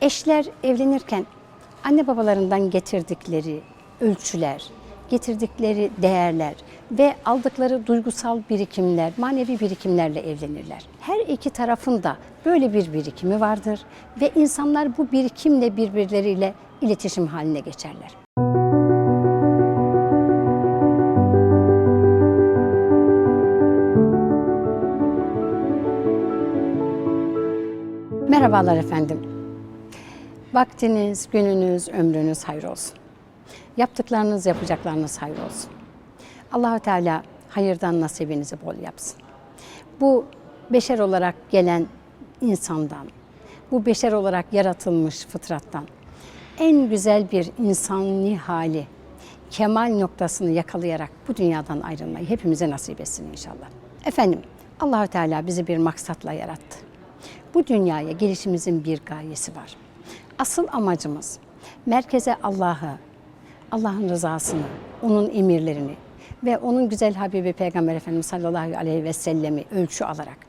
Eşler evlenirken anne babalarından getirdikleri ölçüler, getirdikleri değerler ve aldıkları duygusal birikimler, manevi birikimlerle evlenirler. Her iki tarafın da böyle bir birikimi vardır ve insanlar bu birikimle birbirleriyle iletişim haline geçerler. Merhabalar efendim. Vaktiniz, gününüz, ömrünüz hayır olsun. Yaptıklarınız, yapacaklarınız hayır olsun. Allahu Teala hayırdan nasibinizi bol yapsın. Bu beşer olarak gelen insandan, bu beşer olarak yaratılmış fıtrattan en güzel bir insani hali, kemal noktasını yakalayarak bu dünyadan ayrılmayı hepimize nasip etsin inşallah. Efendim, Allahu Teala bizi bir maksatla yarattı. Bu dünyaya gelişimizin bir gayesi var. Asıl amacımız merkeze Allah'ı, Allah'ın rızasını, onun emirlerini ve onun güzel Habibi Peygamber Efendimiz sallallahu aleyhi ve sellemi ölçü alarak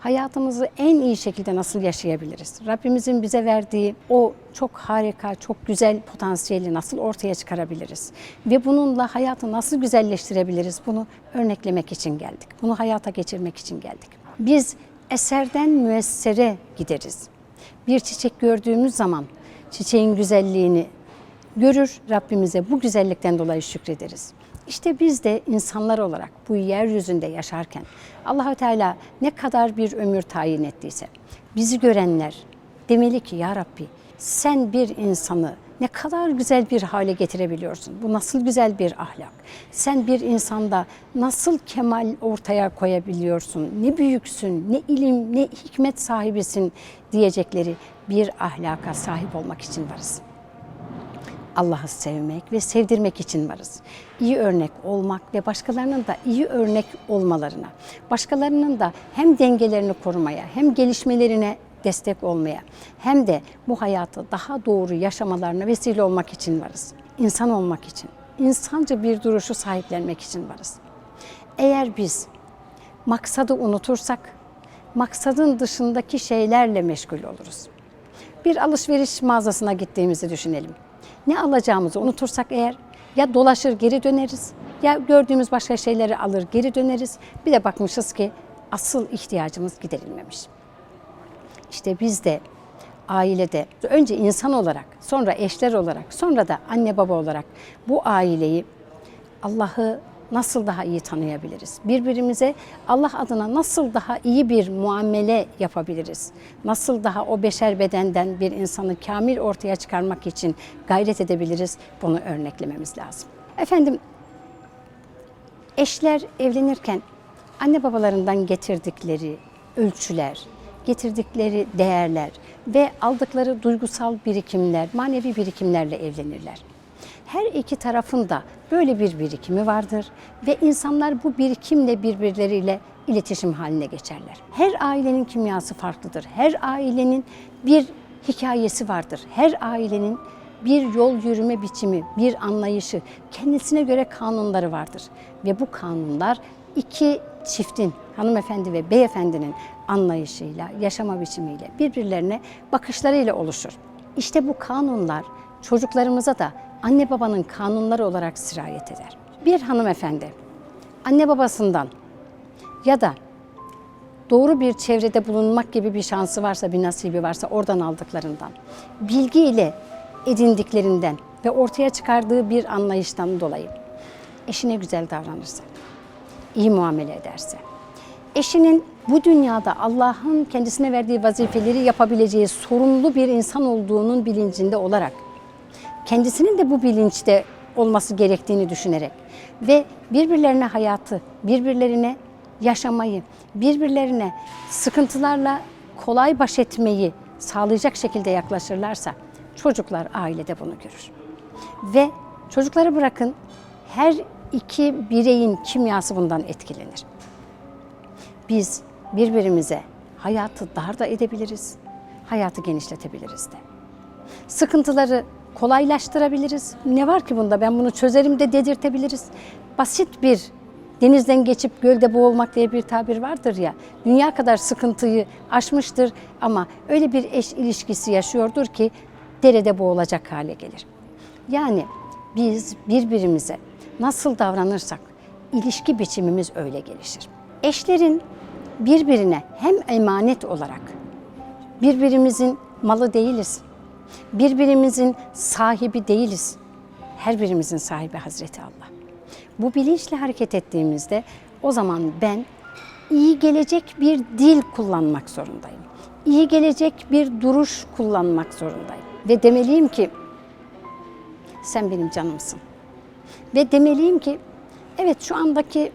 hayatımızı en iyi şekilde nasıl yaşayabiliriz? Rabbimizin bize verdiği o çok harika, çok güzel potansiyeli nasıl ortaya çıkarabiliriz? Ve bununla hayatı nasıl güzelleştirebiliriz? Bunu örneklemek için geldik. Bunu hayata geçirmek için geldik. Biz eserden müessere gideriz. Bir çiçek gördüğümüz zaman çiçeğin güzelliğini görür, Rabbimize bu güzellikten dolayı şükrederiz. İşte biz de insanlar olarak bu yeryüzünde yaşarken Allahü Teala ne kadar bir ömür tayin ettiyse bizi görenler demeli ki ya Rabbi sen bir insanı ne kadar güzel bir hale getirebiliyorsun. Bu nasıl güzel bir ahlak. Sen bir insanda nasıl kemal ortaya koyabiliyorsun. Ne büyüksün, ne ilim, ne hikmet sahibisin diyecekleri bir ahlaka sahip olmak için varız. Allah'ı sevmek ve sevdirmek için varız. İyi örnek olmak ve başkalarının da iyi örnek olmalarına, başkalarının da hem dengelerini korumaya hem gelişmelerine destek olmaya hem de bu hayatı daha doğru yaşamalarına vesile olmak için varız. İnsan olmak için, insanca bir duruşu sahiplenmek için varız. Eğer biz maksadı unutursak, maksadın dışındaki şeylerle meşgul oluruz. Bir alışveriş mağazasına gittiğimizi düşünelim. Ne alacağımızı unutursak eğer ya dolaşır geri döneriz ya gördüğümüz başka şeyleri alır geri döneriz. Bir de bakmışız ki asıl ihtiyacımız giderilmemiş. İşte biz de ailede önce insan olarak, sonra eşler olarak, sonra da anne baba olarak bu aileyi Allah'ı nasıl daha iyi tanıyabiliriz? Birbirimize Allah adına nasıl daha iyi bir muamele yapabiliriz? Nasıl daha o beşer bedenden bir insanı kamil ortaya çıkarmak için gayret edebiliriz? Bunu örneklememiz lazım. Efendim, eşler evlenirken anne babalarından getirdikleri ölçüler, getirdikleri değerler ve aldıkları duygusal birikimler, manevi birikimlerle evlenirler. Her iki tarafın da böyle bir birikimi vardır ve insanlar bu birikimle birbirleriyle iletişim haline geçerler. Her ailenin kimyası farklıdır. Her ailenin bir hikayesi vardır. Her ailenin bir yol yürüme biçimi, bir anlayışı, kendisine göre kanunları vardır. Ve bu kanunlar iki çiftin, hanımefendi ve beyefendinin anlayışıyla, yaşama biçimiyle, birbirlerine bakışlarıyla oluşur. İşte bu kanunlar çocuklarımıza da anne babanın kanunları olarak sirayet eder. Bir hanımefendi anne babasından ya da doğru bir çevrede bulunmak gibi bir şansı varsa, bir nasibi varsa oradan aldıklarından, bilgiyle edindiklerinden ve ortaya çıkardığı bir anlayıştan dolayı eşine güzel davranırsa, iyi muamele ederse, eşinin bu dünyada Allah'ın kendisine verdiği vazifeleri yapabileceği sorumlu bir insan olduğunun bilincinde olarak, kendisinin de bu bilinçte olması gerektiğini düşünerek ve birbirlerine hayatı, birbirlerine yaşamayı, birbirlerine sıkıntılarla kolay baş etmeyi sağlayacak şekilde yaklaşırlarsa çocuklar ailede bunu görür. Ve çocukları bırakın her iki bireyin kimyası bundan etkilenir. Biz birbirimize hayatı dar da edebiliriz, hayatı genişletebiliriz de. Sıkıntıları kolaylaştırabiliriz. Ne var ki bunda ben bunu çözerim de dedirtebiliriz. Basit bir denizden geçip gölde boğulmak diye bir tabir vardır ya. Dünya kadar sıkıntıyı aşmıştır ama öyle bir eş ilişkisi yaşıyordur ki derede boğulacak hale gelir. Yani biz birbirimize nasıl davranırsak ilişki biçimimiz öyle gelişir. Eşlerin birbirine hem emanet olarak birbirimizin malı değiliz. Birbirimizin sahibi değiliz. Her birimizin sahibi Hazreti Allah. Bu bilinçle hareket ettiğimizde o zaman ben iyi gelecek bir dil kullanmak zorundayım. İyi gelecek bir duruş kullanmak zorundayım. Ve demeliyim ki sen benim canımsın. Ve demeliyim ki evet şu andaki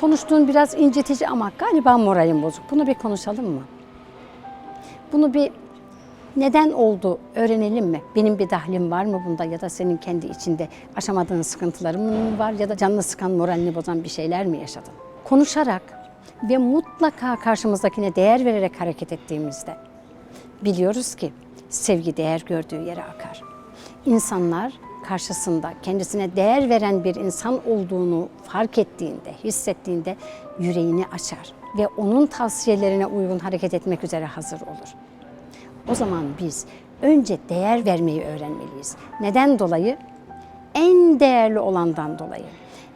konuştuğun biraz incitici ama galiba moralim bozuk. Bunu bir konuşalım mı? Bunu bir neden oldu öğrenelim mi? Benim bir dahlim var mı bunda ya da senin kendi içinde aşamadığın sıkıntıların mı var ya da canını sıkan moralini bozan bir şeyler mi yaşadın? Konuşarak ve mutlaka karşımızdakine değer vererek hareket ettiğimizde biliyoruz ki sevgi değer gördüğü yere akar. İnsanlar karşısında kendisine değer veren bir insan olduğunu fark ettiğinde, hissettiğinde yüreğini açar ve onun tavsiyelerine uygun hareket etmek üzere hazır olur. O zaman biz önce değer vermeyi öğrenmeliyiz. Neden dolayı? En değerli olandan dolayı.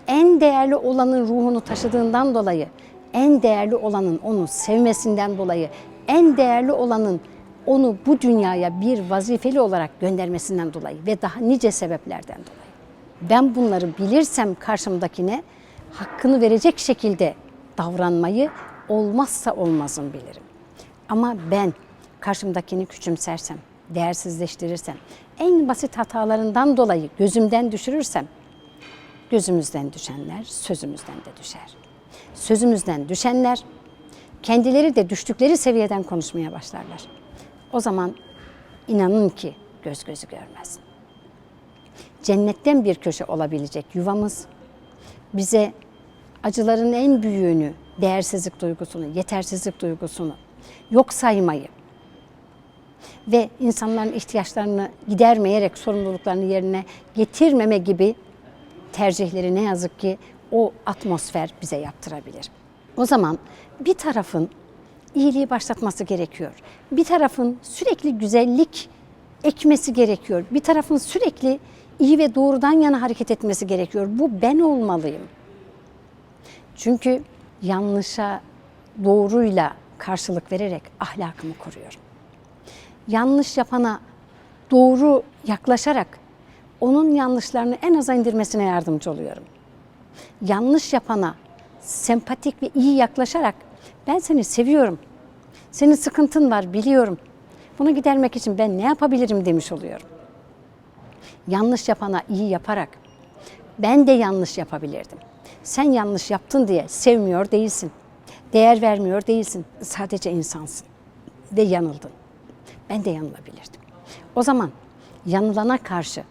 En değerli olanın ruhunu taşıdığından dolayı, en değerli olanın onu sevmesinden dolayı, en değerli olanın onu bu dünyaya bir vazifeli olarak göndermesinden dolayı ve daha nice sebeplerden dolayı. Ben bunları bilirsem karşımdakine hakkını verecek şekilde davranmayı olmazsa olmazım bilirim. Ama ben karşımdakini küçümsersem, değersizleştirirsem, en basit hatalarından dolayı gözümden düşürürsem, gözümüzden düşenler sözümüzden de düşer. Sözümüzden düşenler kendileri de düştükleri seviyeden konuşmaya başlarlar. O zaman inanın ki göz gözü görmez. Cennetten bir köşe olabilecek yuvamız bize acıların en büyüğünü, değersizlik duygusunu, yetersizlik duygusunu, yok saymayı ve insanların ihtiyaçlarını gidermeyerek sorumluluklarını yerine getirmeme gibi tercihleri ne yazık ki o atmosfer bize yaptırabilir. O zaman bir tarafın iyiliği başlatması gerekiyor. Bir tarafın sürekli güzellik ekmesi gerekiyor. Bir tarafın sürekli iyi ve doğrudan yana hareket etmesi gerekiyor. Bu ben olmalıyım. Çünkü yanlışa doğruyla karşılık vererek ahlakımı koruyorum. Yanlış yapana doğru yaklaşarak onun yanlışlarını en aza indirmesine yardımcı oluyorum. Yanlış yapana sempatik ve iyi yaklaşarak ben seni seviyorum. Senin sıkıntın var biliyorum. Bunu gidermek için ben ne yapabilirim demiş oluyorum. Yanlış yapana iyi yaparak ben de yanlış yapabilirdim. Sen yanlış yaptın diye sevmiyor değilsin. Değer vermiyor değilsin. Sadece insansın ve yanıldın. Ben de yanılabilirdim. O zaman yanılana karşı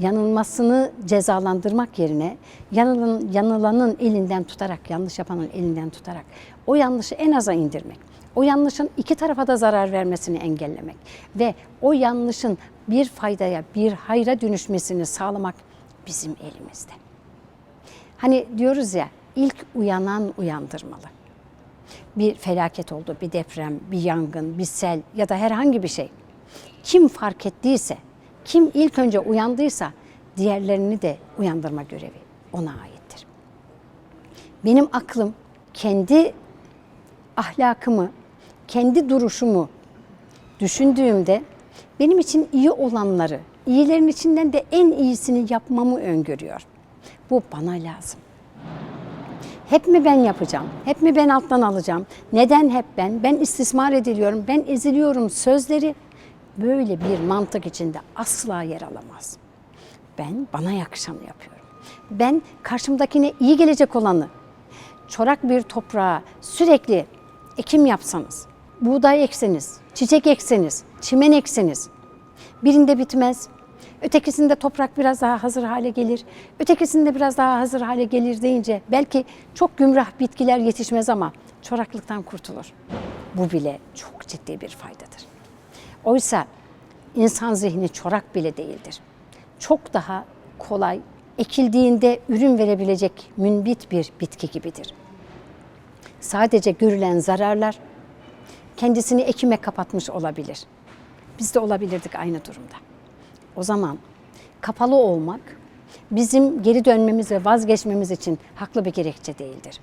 yanılmasını cezalandırmak yerine yanılan, yanılanın elinden tutarak, yanlış yapanın elinden tutarak o yanlışı en aza indirmek, o yanlışın iki tarafa da zarar vermesini engellemek ve o yanlışın bir faydaya, bir hayra dönüşmesini sağlamak bizim elimizde. Hani diyoruz ya ilk uyanan uyandırmalı. Bir felaket oldu, bir deprem, bir yangın, bir sel ya da herhangi bir şey. Kim fark ettiyse, kim ilk önce uyandıysa diğerlerini de uyandırma görevi ona aittir. Benim aklım kendi ahlakımı, kendi duruşumu düşündüğümde benim için iyi olanları, iyilerin içinden de en iyisini yapmamı öngörüyor. Bu bana lazım. Hep mi ben yapacağım? Hep mi ben alttan alacağım? Neden hep ben? Ben istismar ediliyorum, ben eziliyorum sözleri böyle bir mantık içinde asla yer alamaz. Ben bana yakışanı yapıyorum. Ben karşımdakine iyi gelecek olanı, çorak bir toprağa sürekli ekim yapsanız, buğday ekseniz, çiçek ekseniz, çimen ekseniz, birinde bitmez, ötekisinde toprak biraz daha hazır hale gelir, ötekisinde biraz daha hazır hale gelir deyince belki çok gümrah bitkiler yetişmez ama çoraklıktan kurtulur. Bu bile çok ciddi bir faydadır. Oysa insan zihni çorak bile değildir. Çok daha kolay, ekildiğinde ürün verebilecek münbit bir bitki gibidir. Sadece görülen zararlar kendisini ekime kapatmış olabilir. Biz de olabilirdik aynı durumda. O zaman kapalı olmak bizim geri dönmemiz ve vazgeçmemiz için haklı bir gerekçe değildir.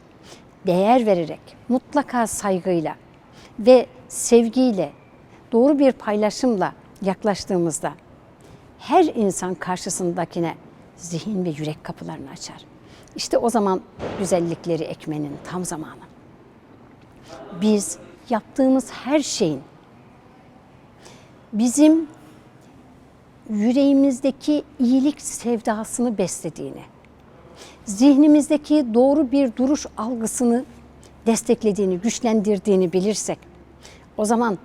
Değer vererek, mutlaka saygıyla ve sevgiyle, doğru bir paylaşımla yaklaştığımızda her insan karşısındakine zihin ve yürek kapılarını açar. İşte o zaman güzellikleri ekmenin tam zamanı. Biz yaptığımız her şeyin bizim yüreğimizdeki iyilik sevdasını beslediğini, zihnimizdeki doğru bir duruş algısını desteklediğini, güçlendirdiğini bilirsek o zaman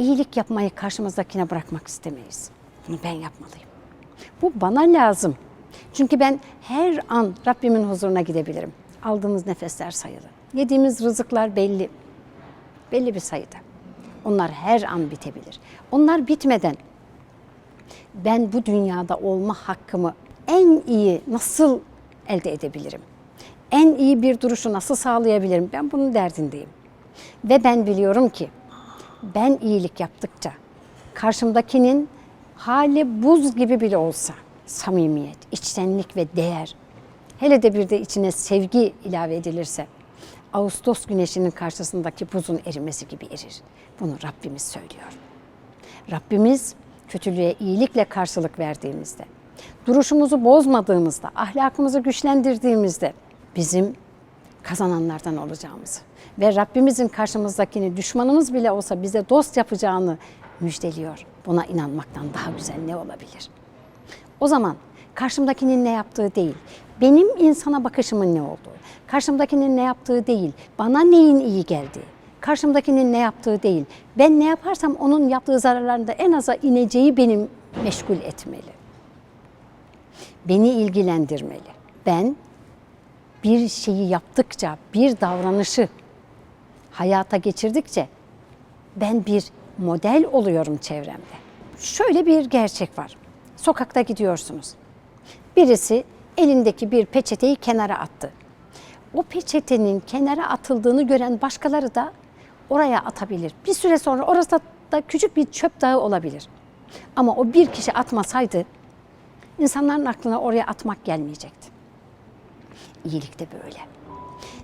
iyilik yapmayı karşımızdakine bırakmak istemeyiz. Bunu ben yapmalıyım. Bu bana lazım. Çünkü ben her an Rabbimin huzuruna gidebilirim. Aldığımız nefesler sayılı. Yediğimiz rızıklar belli. Belli bir sayıda. Onlar her an bitebilir. Onlar bitmeden ben bu dünyada olma hakkımı en iyi nasıl elde edebilirim? En iyi bir duruşu nasıl sağlayabilirim? Ben bunun derdindeyim. Ve ben biliyorum ki ben iyilik yaptıkça karşımdakinin hali buz gibi bile olsa samimiyet, içtenlik ve değer hele de bir de içine sevgi ilave edilirse Ağustos güneşinin karşısındaki buzun erimesi gibi erir. Bunu Rabbimiz söylüyor. Rabbimiz kötülüğe iyilikle karşılık verdiğimizde, duruşumuzu bozmadığımızda, ahlakımızı güçlendirdiğimizde bizim kazananlardan olacağımızı ve Rabbimizin karşımızdakini düşmanımız bile olsa bize dost yapacağını müjdeliyor. Buna inanmaktan daha güzel ne olabilir? O zaman karşımdakinin ne yaptığı değil, benim insana bakışımın ne olduğu, karşımdakinin ne yaptığı değil, bana neyin iyi geldiği, karşımdakinin ne yaptığı değil, ben ne yaparsam onun yaptığı zararlarında en aza ineceği benim meşgul etmeli. Beni ilgilendirmeli. Ben bir şeyi yaptıkça, bir davranışı hayata geçirdikçe ben bir model oluyorum çevremde. Şöyle bir gerçek var. Sokakta gidiyorsunuz. Birisi elindeki bir peçeteyi kenara attı. O peçetenin kenara atıldığını gören başkaları da oraya atabilir. Bir süre sonra orası da küçük bir çöp dağı olabilir. Ama o bir kişi atmasaydı insanların aklına oraya atmak gelmeyecekti. İyilik de böyle.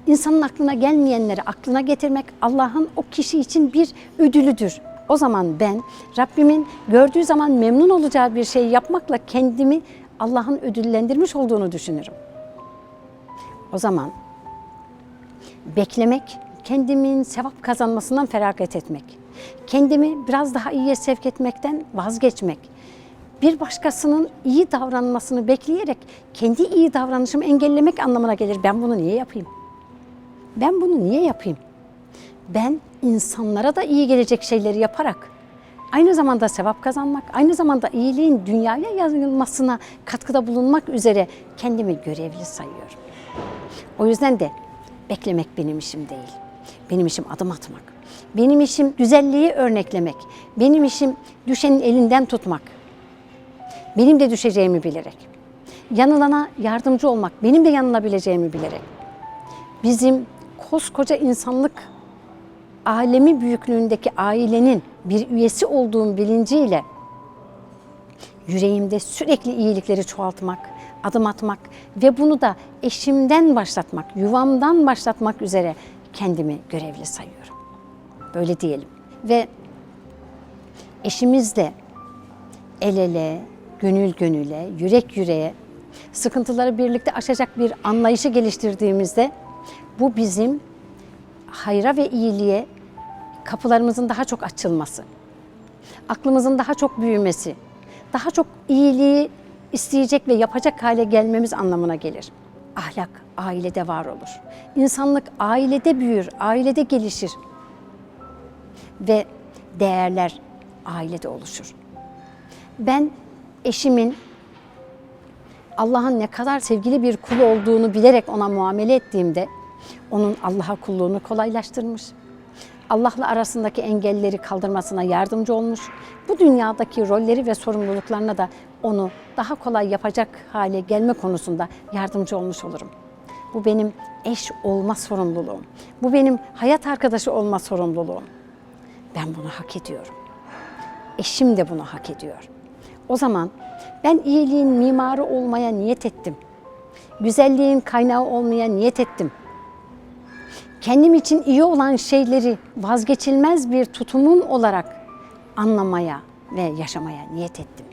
İnsanın aklına gelmeyenleri aklına getirmek Allah'ın o kişi için bir ödülüdür. O zaman ben Rabbimin gördüğü zaman memnun olacağı bir şeyi yapmakla kendimi Allah'ın ödüllendirmiş olduğunu düşünürüm. O zaman beklemek, kendimin sevap kazanmasından feragat etmek, kendimi biraz daha iyiye sevk etmekten vazgeçmek, bir başkasının iyi davranmasını bekleyerek kendi iyi davranışımı engellemek anlamına gelir. Ben bunu niye yapayım? Ben bunu niye yapayım? Ben insanlara da iyi gelecek şeyleri yaparak aynı zamanda sevap kazanmak, aynı zamanda iyiliğin dünyaya yayılmasına katkıda bulunmak üzere kendimi görevli sayıyorum. O yüzden de beklemek benim işim değil. Benim işim adım atmak. Benim işim güzelliği örneklemek. Benim işim düşenin elinden tutmak. Benim de düşeceğimi bilerek. Yanılana yardımcı olmak, benim de yanılabileceğimi bilerek. Bizim koskoca insanlık alemi büyüklüğündeki ailenin bir üyesi olduğum bilinciyle yüreğimde sürekli iyilikleri çoğaltmak, adım atmak ve bunu da eşimden başlatmak, yuvamdan başlatmak üzere kendimi görevli sayıyorum. Böyle diyelim. Ve eşimizle el ele, gönül gönüle, yürek yüreğe sıkıntıları birlikte aşacak bir anlayışı geliştirdiğimizde bu bizim hayra ve iyiliğe kapılarımızın daha çok açılması, aklımızın daha çok büyümesi, daha çok iyiliği isteyecek ve yapacak hale gelmemiz anlamına gelir. Ahlak ailede var olur. İnsanlık ailede büyür, ailede gelişir. Ve değerler ailede oluşur. Ben eşimin Allah'ın ne kadar sevgili bir kul olduğunu bilerek ona muamele ettiğimde onun Allah'a kulluğunu kolaylaştırmış. Allah'la arasındaki engelleri kaldırmasına yardımcı olmuş. Bu dünyadaki rolleri ve sorumluluklarına da onu daha kolay yapacak hale gelme konusunda yardımcı olmuş olurum. Bu benim eş olma sorumluluğum. Bu benim hayat arkadaşı olma sorumluluğum. Ben bunu hak ediyorum. Eşim de bunu hak ediyor. O zaman ben iyiliğin mimarı olmaya niyet ettim. Güzelliğin kaynağı olmaya niyet ettim. Kendim için iyi olan şeyleri vazgeçilmez bir tutumum olarak anlamaya ve yaşamaya niyet ettim.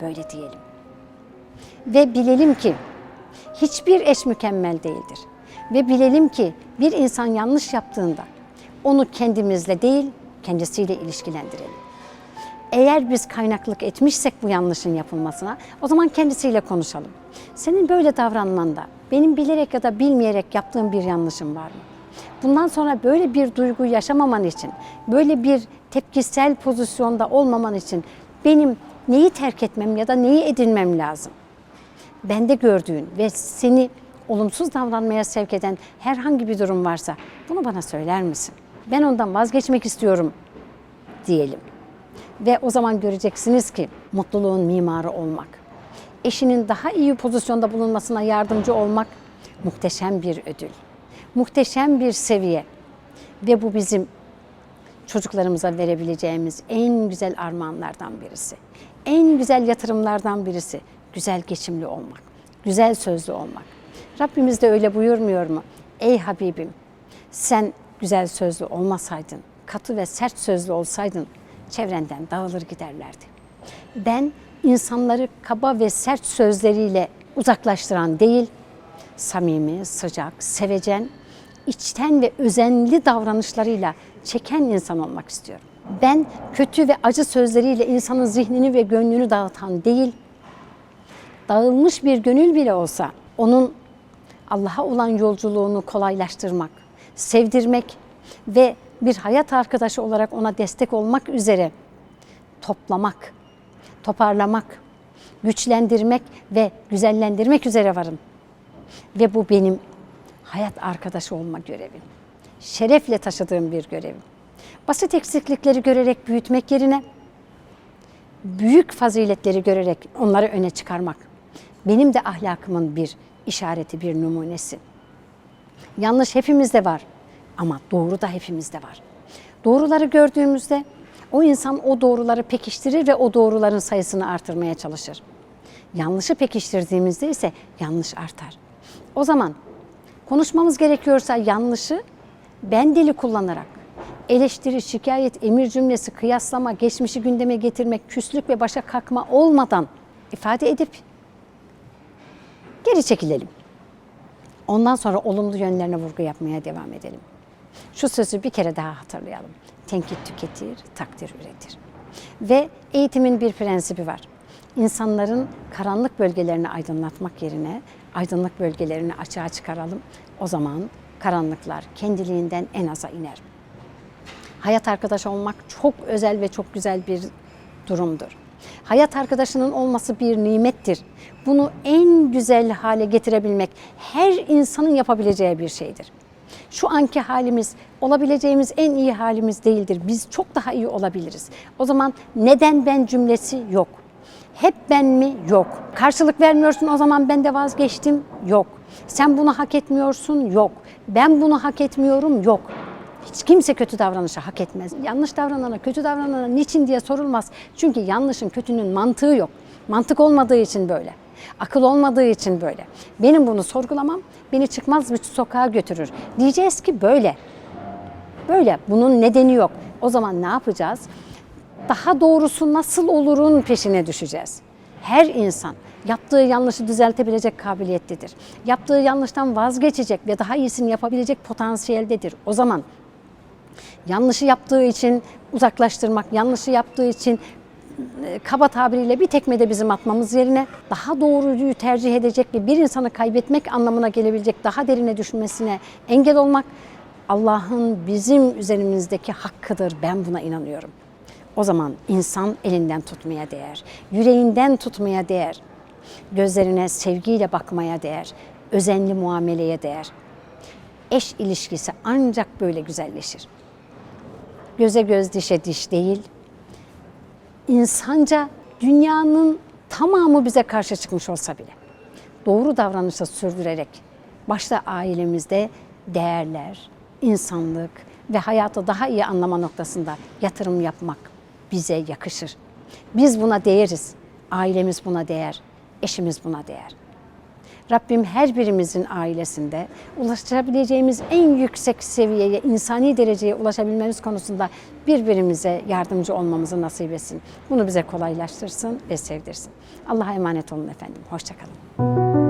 Böyle diyelim. Ve bilelim ki hiçbir eş mükemmel değildir. Ve bilelim ki bir insan yanlış yaptığında onu kendimizle değil, kendisiyle ilişkilendirelim. Eğer biz kaynaklık etmişsek bu yanlışın yapılmasına o zaman kendisiyle konuşalım. Senin böyle davranmanda benim bilerek ya da bilmeyerek yaptığım bir yanlışım var mı? Bundan sonra böyle bir duygu yaşamaman için, böyle bir tepkisel pozisyonda olmaman için benim neyi terk etmem ya da neyi edinmem lazım? Bende gördüğün ve seni olumsuz davranmaya sevk eden herhangi bir durum varsa bunu bana söyler misin? Ben ondan vazgeçmek istiyorum diyelim. Ve o zaman göreceksiniz ki mutluluğun mimarı olmak, eşinin daha iyi pozisyonda bulunmasına yardımcı olmak muhteşem bir ödül. Muhteşem bir seviye. Ve bu bizim çocuklarımıza verebileceğimiz en güzel armağanlardan birisi. En güzel yatırımlardan birisi güzel geçimli olmak, güzel sözlü olmak. Rabbimiz de öyle buyurmuyor mu? Ey Habibim sen güzel sözlü olmasaydın, katı ve sert sözlü olsaydın çevrenden dağılır giderlerdi. Ben insanları kaba ve sert sözleriyle uzaklaştıran değil, samimi, sıcak, sevecen, içten ve özenli davranışlarıyla çeken insan olmak istiyorum. Ben kötü ve acı sözleriyle insanın zihnini ve gönlünü dağıtan değil, dağılmış bir gönül bile olsa onun Allah'a olan yolculuğunu kolaylaştırmak, sevdirmek ve bir hayat arkadaşı olarak ona destek olmak üzere toplamak, toparlamak, güçlendirmek ve güzellendirmek üzere varım. Ve bu benim hayat arkadaşı olma görevim. Şerefle taşıdığım bir görevim. Basit eksiklikleri görerek büyütmek yerine büyük faziletleri görerek onları öne çıkarmak benim de ahlakımın bir işareti, bir numunesi. Yanlış hepimizde var ama doğru da hepimizde var. Doğruları gördüğümüzde o insan o doğruları pekiştirir ve o doğruların sayısını artırmaya çalışır. Yanlışı pekiştirdiğimizde ise yanlış artar. O zaman konuşmamız gerekiyorsa yanlışı ben dili kullanarak eleştiri, şikayet, emir cümlesi, kıyaslama, geçmişi gündeme getirmek, küslük ve başa kalkma olmadan ifade edip geri çekilelim. Ondan sonra olumlu yönlerine vurgu yapmaya devam edelim. Şu sözü bir kere daha hatırlayalım. Tenkit tüketir, takdir üretir. Ve eğitimin bir prensibi var. İnsanların karanlık bölgelerini aydınlatmak yerine aydınlık bölgelerini açığa çıkaralım. O zaman karanlıklar kendiliğinden en aza iner. Hayat arkadaşı olmak çok özel ve çok güzel bir durumdur. Hayat arkadaşının olması bir nimettir. Bunu en güzel hale getirebilmek her insanın yapabileceği bir şeydir. Şu anki halimiz olabileceğimiz en iyi halimiz değildir. Biz çok daha iyi olabiliriz. O zaman neden ben cümlesi yok. Hep ben mi? Yok. Karşılık vermiyorsun o zaman ben de vazgeçtim? Yok. Sen bunu hak etmiyorsun? Yok. Ben bunu hak etmiyorum? Yok. Hiç kimse kötü davranışı hak etmez. Yanlış davranana, kötü davranana niçin diye sorulmaz. Çünkü yanlışın, kötünün mantığı yok. Mantık olmadığı için böyle. Akıl olmadığı için böyle. Benim bunu sorgulamam beni çıkmaz bir sokağa götürür. Diyeceğiz ki böyle. Böyle. Bunun nedeni yok. O zaman ne yapacağız? Daha doğrusu nasıl olurun peşine düşeceğiz. Her insan yaptığı yanlışı düzeltebilecek kabiliyettedir. Yaptığı yanlıştan vazgeçecek ve daha iyisini yapabilecek potansiyeldedir. O zaman yanlışı yaptığı için uzaklaştırmak, yanlışı yaptığı için kaba tabiriyle bir tekmede bizim atmamız yerine daha doğruyu tercih edecek ve bir insanı kaybetmek anlamına gelebilecek daha derine düşmesine engel olmak Allah'ın bizim üzerimizdeki hakkıdır. Ben buna inanıyorum. O zaman insan elinden tutmaya değer, yüreğinden tutmaya değer, gözlerine sevgiyle bakmaya değer, özenli muameleye değer. Eş ilişkisi ancak böyle güzelleşir. göze göz dişe diş değil. İnsanca dünyanın tamamı bize karşı çıkmış olsa bile doğru davranışı sürdürerek başta ailemizde değerler, insanlık ve hayatı daha iyi anlama noktasında yatırım yapmak bize yakışır. Biz buna değeriz. Ailemiz buna değer. Eşimiz buna değer. Rabbim her birimizin ailesinde ulaşabileceğimiz en yüksek seviyeye, insani dereceye ulaşabilmemiz konusunda birbirimize yardımcı olmamızı nasip etsin. Bunu bize kolaylaştırsın ve sevdirsin. Allah'a emanet olun efendim. Hoşçakalın.